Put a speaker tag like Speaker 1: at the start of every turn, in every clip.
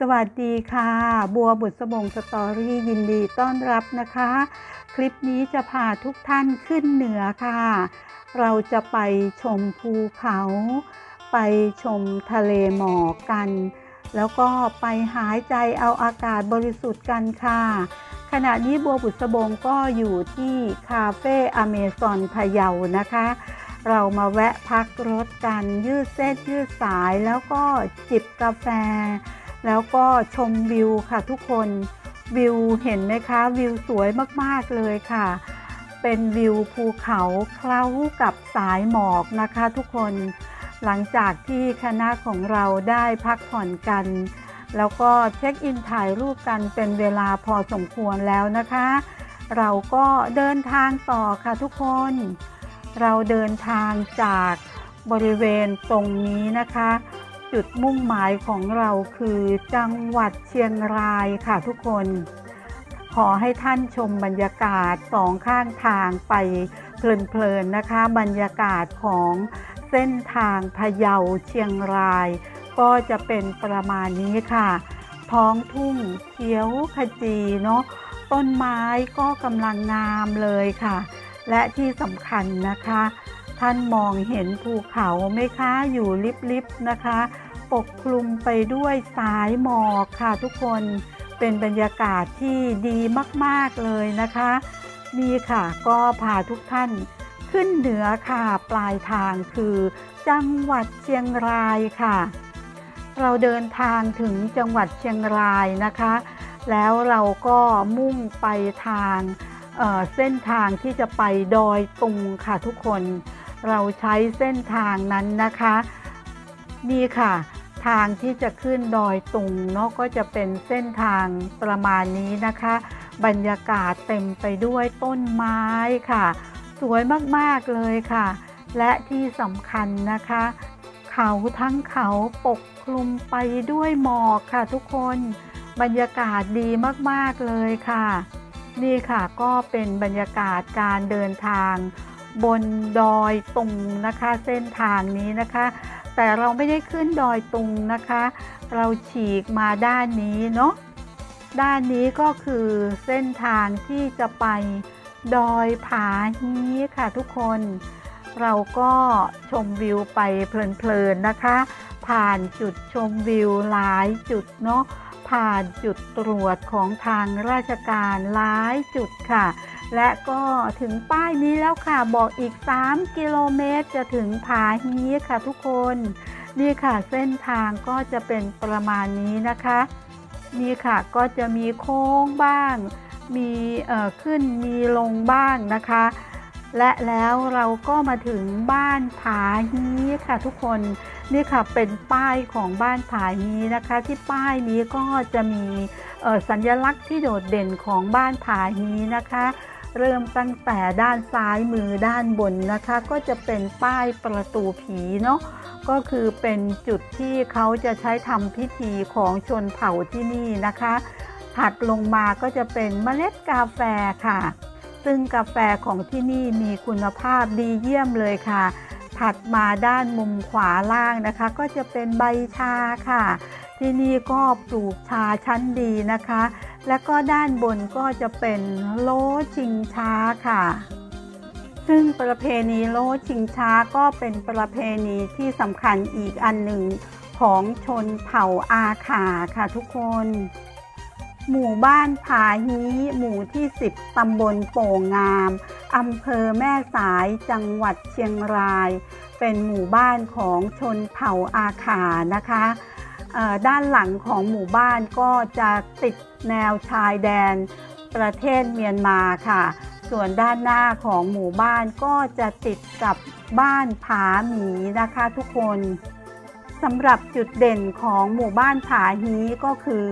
Speaker 1: สวัสดีค่ะ บัวบุษบงสตอรี่ยินดีต้อนรับนะคะ คลิปนี้จะพาทุกท่านขึ้นเหนือค่ะ เราจะไปชมภูเขา ไปชมทะเลหมอกกัน แล้วก็ไปหายใจเอาอากาศบริสุทธิ์กันค่ะ ขณะนี้บัวบุษบงก็อยู่ที่คาเฟ่อเมซอนพะเยานะคะ เรามาแวะพักรถกันยืดเส้นยืดสายแล้วก็จิบกาแฟ แล้วก็ชมวิวค่ะทุกคนวิวเห็นไหมคะวิวสวยมากๆเลยค่ะ เป็นวิวภูเขาเคล้ากับสายหมอกนะคะทุกคนหลังจากที่คณะของเราได้พักผ่อนกัน แล้วก็เช็คอินถ่ายรูปกันเป็นเวลาพอสมควรแล้วนะคะ เราก็เดินทางต่อค่ะทุกคน เราเดินทางจากบริเวณตรงนี้นะคะ จุดมุ่งหมายของเราคือจังหวัดเชียงรายค่ะทุกคน ขอให้ท่านชมบรรยากาศสองข้างทางไปเพลินๆนะคะ บรรยากาศของเส้นทางพะเยาเชียงราย ก็จะเป็นประมาณนี้ค่ะ ท้องทุ่งเขียวขจีเนาะต้นไม้ก็กำลังงามเลยค่ะ และที่สำคัญนะคะ ท่านมองเห็นภูเขาไหมคะอยู่ลิบๆนะคะ ปกคลุมไปด้วยสายหมอกค่ะทุกคนเป็นบรรยากาศที่ดีมากๆเลยนะคะนี่ค่ะก็พาทุกท่านขึ้นเหนือค่ะปลายทางคือ จังหวัดเชียงรายค่ะ เราเดินทางถึงจังหวัดเชียงรายนะคะ แล้วเราก็มุ่งไปทางเเส้นทางที่จะไปดอยตุงค่ะทุกคน เราใช้เส้นทางนั้นนะคะ นี่ค่ะ ทางที่จะขึ้นดอยตุงเนาะก็จะเป็นเส้นทางประมาณนี้นะคะ บรรยากาศเต็มไปด้วยต้นไม้ค่ะ สวยมากๆเลยค่ะ และที่สำคัญนะคะ เขาทั้งเขาปกคลุมไปด้วยหมอกค่ะทุกคนบรรยากาศดีมาก ๆ เลยค่ะ นี่ค่ะก็เป็นบรรยากาศการเดินทาง บนดอยตุงนะคะเส้นทางนี้นะคะ แต่เราไม่ได้ขึ้นดอยตุงนะคะ เราฉีกมาด้านนี้เนาะด้านนี้ก็คือเส้นทางที่จะไปดอยผาฮีค่ะทุกคน เราก็ชมวิวไปเพลินๆนะคะ ผ่านจุดชมวิวหลายจุดเนาะผ่านจุดตรวจของทางราชการหลายจุดค่ะ และก็ถึงป้ายนี้แล้วค่ะ บอกอีก 3 กิโลเมตรจะถึงผาฮีค่ะทุกคน นี่ค่ะเส้นทางก็จะเป็นประมาณนี้นะคะ นี่ค่ะก็จะมีโค้งบ้าง มีเอ่อขึ้นมีลงบ้างนะคะ และแล้วเราก็มาถึงบ้านผาฮีค่ะทุกคน นี่ค่ะเป็นป้ายของบ้านผาฮีนะคะ ที่ป้ายนี้ก็จะมีเอ่อสัญลักษณ์ที่โดดเด่นของบ้านผาฮีนะคะ เริ่มตั้งแต่ด้านซ้ายมือด้านบนนะคะ ก็จะเป็นป้ายประตูผีเนาะก็คือเป็นจุดที่เขาจะใช้ทำพิธีของชนเผ่าที่นี่นะคะ ถัดลงมาก็จะเป็นเมล็ดกาแฟค่ะ ซึ่งกาแฟของที่นี่มีคุณภาพดีเยี่ยมเลยค่ะ ถัดมาด้านมุมขวาล่างนะคะ ก็จะเป็นใบชาค่ะ ที่นี่ก็ปลูกชาชั้นดีนะคะ และก็ด้านบนก็จะเป็นโลชิงช้าค่ะ ซึ่งประเพณีโลชิงช้าก็เป็นประเพณีที่สำคัญอีกอันหนึ่งของชนเผ่าอาขาค่ะทุกคน หมู่บ้านผาฮีหมู่ที่ 10 ตำบลโป่งงามอำเภอแม่สายจังหวัดเชียงราย เป็นหมู่บ้านของชนเผ่าอาขานะคะ ด้านหลังของหมู่บ้านก็จะติดแนวชายแดนประเทศเมียนมาค่ะ ส่วนด้านหน้าของหมู่บ้านก็จะติดกับบ้านผาหมีนะคะทุกคนสำหรับจุดเด่นของหมู่บ้านผาฮีก็คือ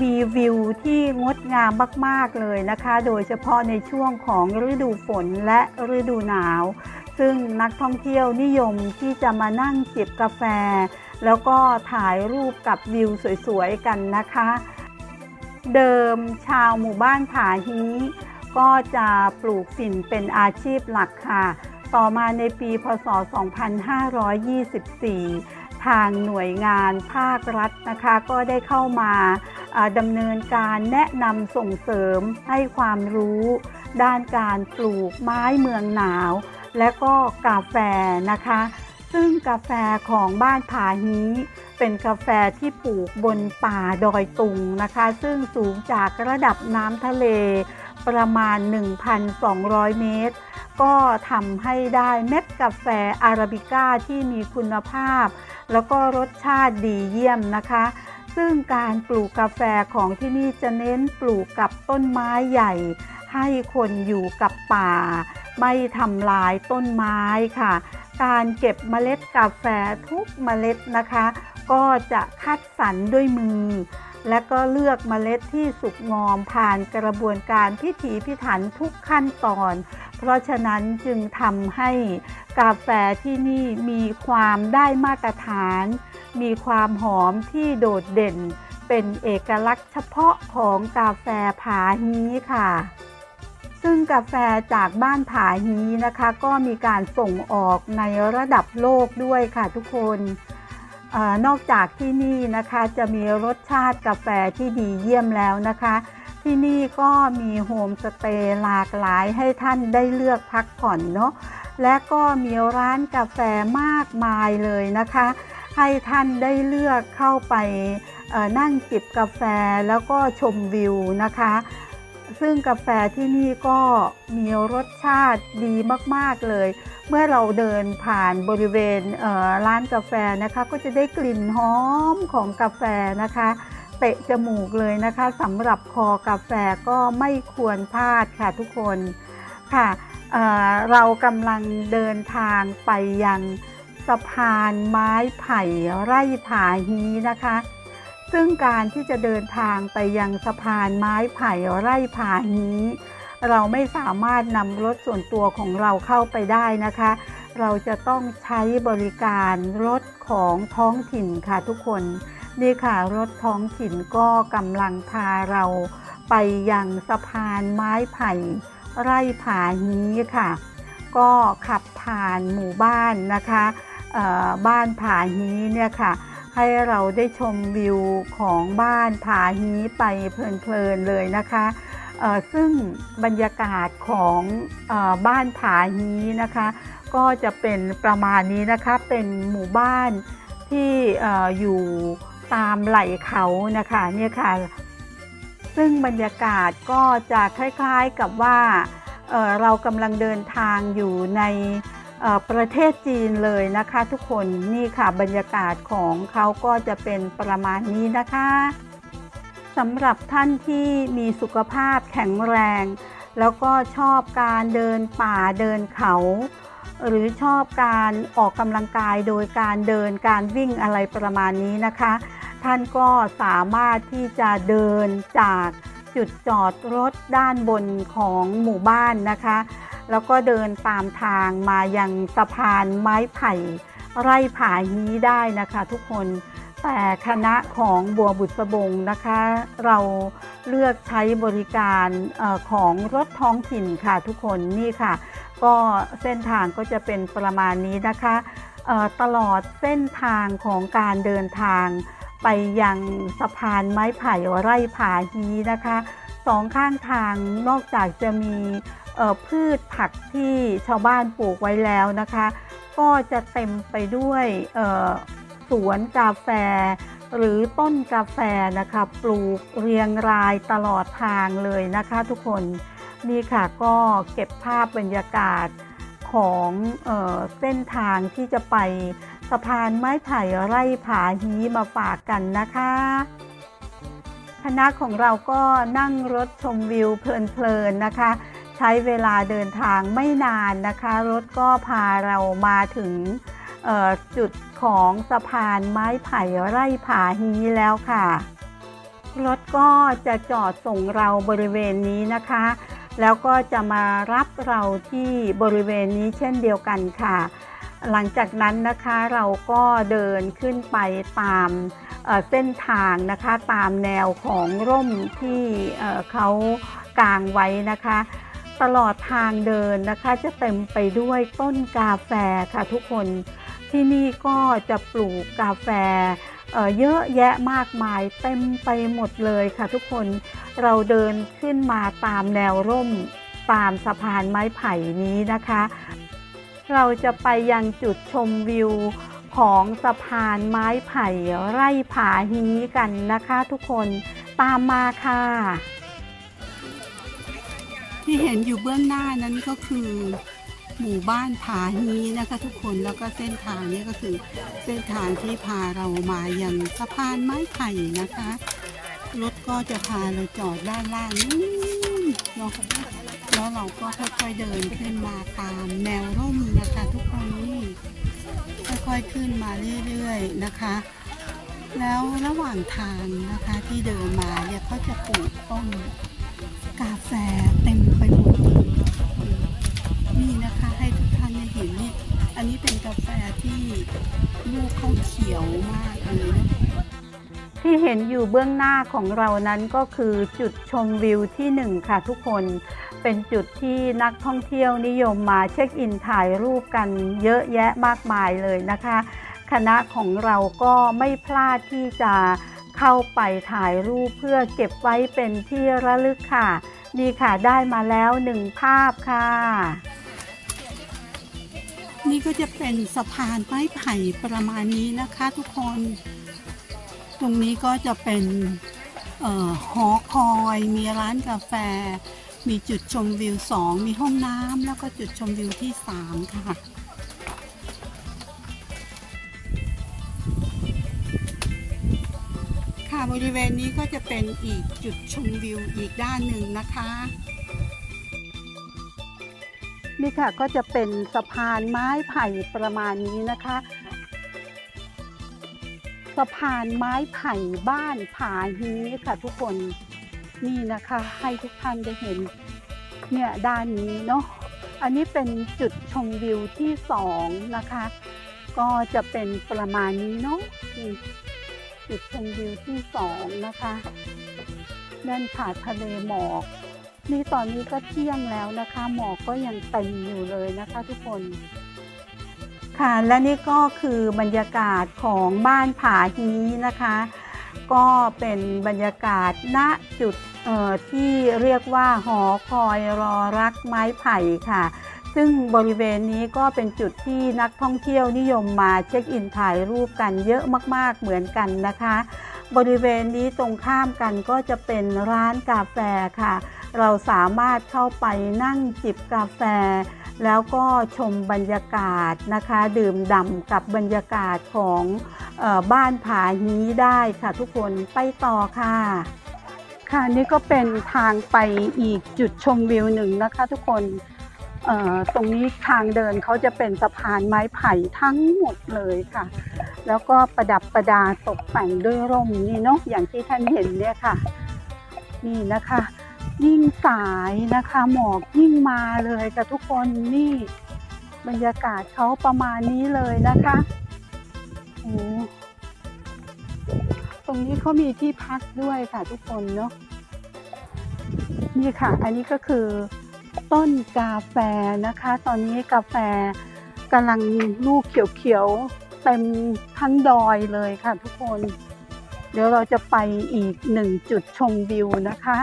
Speaker 1: มีวิวที่งดงามมาก ๆ เลยนะคะ โดยเฉพาะในช่วงของฤดูฝนและฤดูหนาว ซึ่งนักท่องเที่ยวนิยมที่จะมานั่งจิบกาแฟ แล้วก็ถ่ายรูปกับวิวสวยๆกันนะคะ เดิมชาวหมู่บ้านผาฮีก็จะปลูกฝิ่นเป็นอาชีพหลักค่ะ ต่อมาในปีพศ 2524ทางหน่วยงานภาครัฐนะคะก็ได้เข้ามาอ่าดำเนินการแนะนำส่งเสริมให้ความรู้ ด้านการปลูกไม้เมืองหนาว และก็กาแฟนะคะ ซึ่งกาแฟของบ้านผาฮีเป็นกาแฟที่ปลูกบนป่าดอยตุงนะคะ ซึ่งสูงจากระดับน้ำทะเลประมาณ 1,200 เมตร ก็ทำให้ได้เม็ดกาแฟอาราบิก้าที่มีคุณภาพ แล้วก็รสชาติดีเยี่ยมนะคะ ซึ่งการปลูกกาแฟของที่นี่จะเน้นปลูกกับต้นไม้ใหญ่ ให้คนอยู่กับป่า ไม่ทำลายต้นไม้ค่ะ การเก็บเมล็ดกาแฟทุกเมล็ดนะคะ ก็จะคัดสรรด้วยมือ และก็เลือกเมล็ดที่สุกงอมผ่านกระบวนการพิถีพิถันทุกขั้นตอน เพราะฉะนั้นจึงทำให้กาแฟที่นี่มีความได้มาตรฐาน มีความหอมที่โดดเด่น เป็นเอกลักษณ์เฉพาะของกาแฟผาฮีค่ะ ซึ่งกาแฟจากบ้านผาฮีนะคะ ก็มีการส่งออกในระดับโลกด้วยค่ะทุกคนอนอกจากที่นี่นะคะจะมีรสชาติกาแฟที่ดีเยี่ยมแล้วนะคะ ที่นี่ก็มีโฮมสเตย์หลากหลายให้ท่านได้เลือกพักผ่อนเนาะและก็มีร้านกาแฟมากมายเลยนะคะ ให้ท่านได้เลือกเข้าไปนั่งจิบกาแฟแล้วก็ชมวิวนะคะ ซึ่งกาแฟที่นี่ก็มีรสชาติดีมากๆเลย เมื่อเราเดินผ่านบริเวณเร้านกาแฟนะคะ ก็จะได้กลิ่นหอมของกาแฟนะคะเตะจมูกเลยนะคะสำหรับคอกาแฟก็ไม่ควรพลาดค่ะทุกคนค่ะเเรากำลังเดินทางไปยังสะพานไม้ไผ่ไร่ผาฮีนะคะ ซึ่งการที่จะเดินทางไปยังสะพานไม้ไผ่ไร่ผาฮีเราไม่สามารถนำรถส่วนตัวของเราเข้าไปได้นะคะ เราจะต้องใช้บริการรถของท้องถิ่นค่ะทุกคน นี่ค่ะรถท้องถิ่นก็กำลังพาเราไปยังสะพานไม้ไผ่ไร่ผาฮีค่ะ ก็ขับผ่านหมู่บ้านนะคะบ้านผาฮีเนี่ยค่ะ ให้เราได้ชมวิวของบ้านผาฮีไปเพลินๆเลยนะคะเอ่อซึ่งบรรยากาศของอบ้านผาฮีนะคะ ก็จะเป็นประมาณนี้นะคะเป็นหมู่บ้านที่ออยู่ตามไหล่เขานะคะเนี่ยค่ะซึ่งบรรยากาศก็จะคล้ายๆกับว่าเเรากำลังเดินทางอยู่ใน ประเทศจีนเลยนะคะทุกคนนี่ค่ะบรรยากาศของเขาก็จะเป็นประมาณนี้นะคะสำหรับท่านที่มีสุขภาพแข็งแรง แล้วก็ชอบการเดินป่าเดินเขา หรือชอบการออกกำลังกายโดยการเดินการวิ่งอะไรประมาณนี้นะคะ ท่านก็สามารถที่จะเดินจากจุดจอดรถด้านบนของหมู่บ้านนะคะ แล้วก็เดินตามทางมายังสะพานไม้ไผ่ไร่ผาฮีได้นะคะทุกคนแต่คณะของบัวบุษบงนะคะ เราเลือกใช้บริการอของรถท้องถิ่นค่ะทุกคนนี่ค่ะ ก็เส้นทางก็จะเป็นประมาณนี้นะคะตลอดเส้นทางของการเดินทาง ไปยังสะพานไม้ไผ่ไร่ผาฮีนะคะสองข้างทางนอกจากจะมี พืชผักที่ชาวบ้านปลูกไว้แล้วนะคะ ก็จะเต็มไปด้วยสวนกาแฟ หรือต้นกาแฟนะคะปลูกเรียงรายตลอดทางเลยนะคะทุกคนนี่ค่ะก็เก็บภาพบรรยากาศของเออเส้นทางที่จะไปสะพานไม้ไผ่ไร่ผาฮีมาฝากกันนะคะคณะของเราก็นั่งรถชมวิวเพลินๆนะคะ ใช้เวลาเดินทางไม่นานนะคะ รถก็พาเรามาถึงจุดของสะพานไม้ไผ่ไร่ผาฮีแล้วค่ะ รถก็จะจอดส่งเราบริเวณนี้นะคะ แล้วก็จะมารับเราที่บริเวณนี้เช่นเดียวกันค่ะ หลังจากนั้นนะคะเราก็เดินขึ้นไปตามเอ่อเส้นทางนะคะตามแนวของร่มที่เเขากางไว้นะคะ ตลอดทางเดินนะคะ จะเต็มไปด้วยต้นกาแฟค่ะทุกคนที่นี่ก็จะปลูกกาแฟเเยอะแยะมากมายเต็มไปหมดเลยค่ะทุกคนเราเดินขึ้นมาตามแนวร่มตามสะพานไม้ไผ่นี้นะคะ เราจะไปยังจุดชมวิวของสะพานไม้ไผ่ไร่ผาฮีกันนะคะทุกคนตามมาค่ะ ที่เห็นอยู่เบื้องหน้านั้นก็คือ หมู่บ้านผาฮีนะคะทุกคนแล้วก็เส้นทางนี้ก็คือเส้นทางที่พาเรามายังสะพานไม้ไผ่นะคะรถก็จะพาเราจอดด้านล่างนี่เนาะแล้วเราก็ค่อยๆเดินขึ้นมาตามแนวร่มนะคะทุกคนนี่ค่อยๆขึ้นมาเรื่อยๆนะคะ แล้วระหว่างทางนะคะที่เดินมาเนี่ยเขาจะปลูกต้นกาแฟเต็มไปหมดเลยนี่นะคะให้ทุกท่านได้เห็นนี่ อันนี้เป็นกาแฟที่ลูกเขาเขียวมากเลยนะที่เห็นอยู่เบื้องหน้าของเรานั้นก็คือจุดชมวิวที่หนึ่งค่ะทุกคน เป็นจุดที่นักท่องเที่ยวนิยมมาเช็คอินถ่ายรูปกันเยอะแยะมากมายเลยนะคะ คณะของเราก็ไม่พลาดที่จะเข้าไปถ่ายรูปเพื่อเก็บไว้เป็นที่ระลึกค่ะ นี่ค่ะได้มาแล้วหนึ่งภาพค่ะ นี่ก็จะเป็นสะพานไม้ไผ่ประมาณนี้นะคะทุกคน ตรงนี้ก็จะเป็นออหอคอย มีร้านกาแฟ มีจุดชมวิวสอง มีห้องน้ำแล้วก็จุดชมวิวที่สามค่ะค่ะบริเวณนี้ก็จะเป็นอีกจุดชมวิวอีกด้านหนึ่งนะคะ นี่ค่ะก็จะเป็นสะพานไม้ไผ่ประมาณนี้นะคะ สะพานไม้ไผ่บ้านผาฮีค่ะทุกคนนี่นะคะให้ทุกท่านได้เห็นเนี่ยด้านนี้เนาะอันนี้เป็นจุดชมวิวที่สองนะคะ ก็จะเป็นประมาณนี้เนาะจุดชมวิวที่สองนะคะนั่นค่ะทะเลหมอก นี่ตอนนี้ก็เที่ยงแล้วนะคะ หมอกก็ยังเต็มอยู่เลยนะคะทุกคน ค่ะและนี่ก็คือบรรยากาศของบ้านผาฮีนะคะ ก็เป็นบรรยากาศณจุดที่เรียกว่าหอคอยรอรักไม้ไผ่ค่ะ ซึ่งบริเวณนี้ก็เป็นจุดที่นักท่องเที่ยวนิยมมาเช็คอินถ่ายรูปกันเยอะมากๆเหมือนกันนะคะ บริเวณนี้ตรงข้ามกันก็จะเป็นร้านกาแฟค่ะ เราสามารถเข้าไปนั่งจิบกาแฟ แล้วก็ชมบรรยากาศนะคะ ดื่มด่ำกับบรรยากาศของออบ้านผาฮีได้ค่ะทุกคนไปต่อค่ะ ค่ะนี่ก็เป็นทางไปอีกจุดชมวิวหนึ่งนะคะทุกคนตรงนี้ทางเดินเขาจะเป็นสะพานไม้ไผ่ทั้งหมดเลยค่ะ แล้วก็ประดับประดาตกแต่งด้วยร่มนี่เนาะอย่างที่ท่านเห็นเนี่ยค่ะ นี่นะคะ ยิ่งสายนะคะ หมอกยิ่งมาเลยค่ะทุกคนนี่บรรยากาศเขาประมาณนี้เลยนะคะโอ้ตรงนี้เขามีที่พักด้วยค่ะทุกคนเนาะนี่ค่ะ อันนี้ก็คือต้นกาแฟนะคะ ตอนนี้กาแฟกำลังลูกเขียวๆเต็มทั้งดอยเลยค่ะทุกคน เดี๋ยวเราจะไปอีกหนึ่งจุดชมวิวนะคะ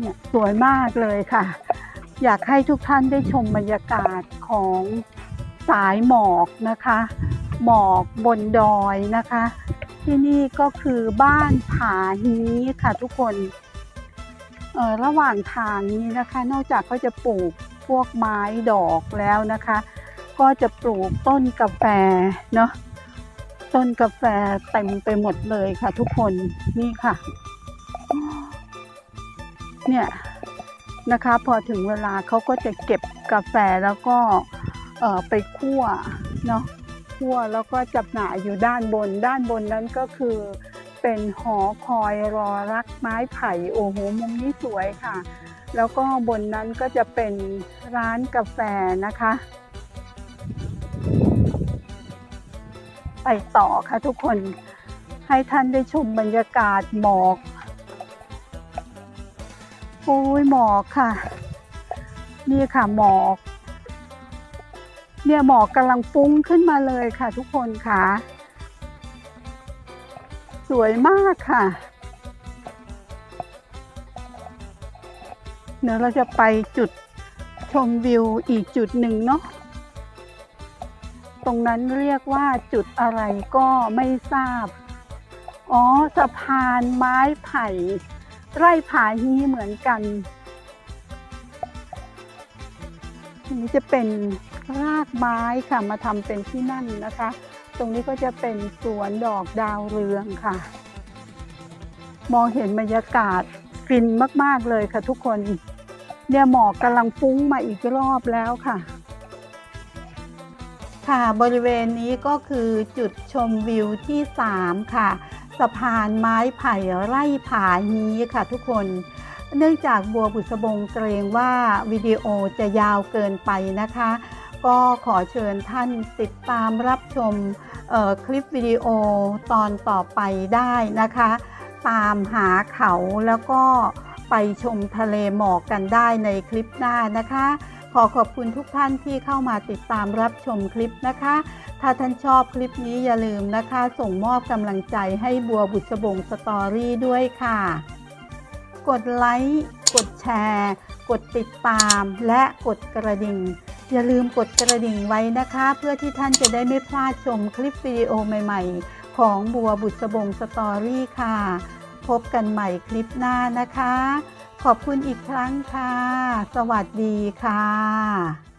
Speaker 1: เนี่ยสวยมากเลยค่ะ อยากให้ทุกท่านได้ชมบรรยากาศของสายหมอกนะคะ หมอกบนดอยนะคะ ที่นี่ก็คือบ้านผาฮีค่ะทุกคนเออระหว่างทางนี้นะคะ นอกจากเขาจะปลูกพวกไม้ดอกแล้วนะคะ ก็จะปลูกต้นกาแฟเนาะต้นกาแฟเต็มไปหมดเลยค่ะทุกคนนี่ค่ะ เนี่ยนะคะพอถึงเวลาเขาก็จะเก็บกาแฟแล้วก็ไปคั่วเนาะคั่วแล้วก็จำหน่ายอยู่ด้านบน ด้านบนนั้นก็คือเป็นหอคอยรอรักไม้ไผ่โอ้โหมุมนี้สวยค่ะ แล้วก็บนนั้นก็จะเป็นร้านกาแฟนะคะ ไปต่อค่ะทุกคนให้ท่านได้ชมบรรยากาศหมอก โอ้ยหมอกค่ะ นี่ค่ะหมอก เนี่ยหมอกกำลังฟุ้งขึ้นมาเลยค่ะ ทุกคนค่ะ สวยมากค่ะเดี๋ยวเราจะไปจุดชมวิวอีกจุดหนึ่งเนาะ ตรงนั้นเรียกว่าจุดอะไรก็ไม่ทราบ อ๋อสะพานไม้ไผ่ ไร่ผาฮีเหมือนกันอันนี้จะเป็นรากไม้ค่ะมาทำเป็นที่นั่นนะคะ ตรงนี้ก็จะเป็นสวนดอกดาวเรืองค่ะ มองเห็นบรรยากาศฟินมาก ๆ เลยค่ะทุกคน เนี่ยหมอกกำลังฟุ้งมาอีกรอบแล้วค่ะ ค่ะบริเวณนี้ก็คือจุดชมวิวที่ 3 ค่ะ สะพานไม้ไผ่ไร่ผาฮีค่ะทุกคน เนื่องจากบัวบุษบงเกรงว่าวิดีโอจะยาวเกินไปนะคะ ก็ขอเชิญท่านติดตามรับชมคลิปวิดีโอตอนต่อไปได้นะคะ ตามหาเขาแล้วก็ไปชมทะเลหมอกกันได้ในคลิปหน้านะคะ ขอขอบคุณทุกท่านที่เข้ามาติดตามรับชมคลิปนะคะ ถ้าท่านชอบคลิปนี้อย่าลืมนะคะ ส่งมอบกำลังใจให้บัวบุษบงสตอรี่ด้วยค่ะ กดไลค์กดแชร์ กดติดตาม และกดกระดิ่ง อย่าลืมกดกระดิ่งไว้นะคะ เพื่อที่ท่านจะได้ไม่พลาดชมคลิปวิดีโอใหม่ ๆ ของบัวบุษบงสตอรี่ค่ะ พบกันใหม่คลิปหน้านะคะ ขอบคุณอีกครั้งค่ะ สวัสดีค่ะ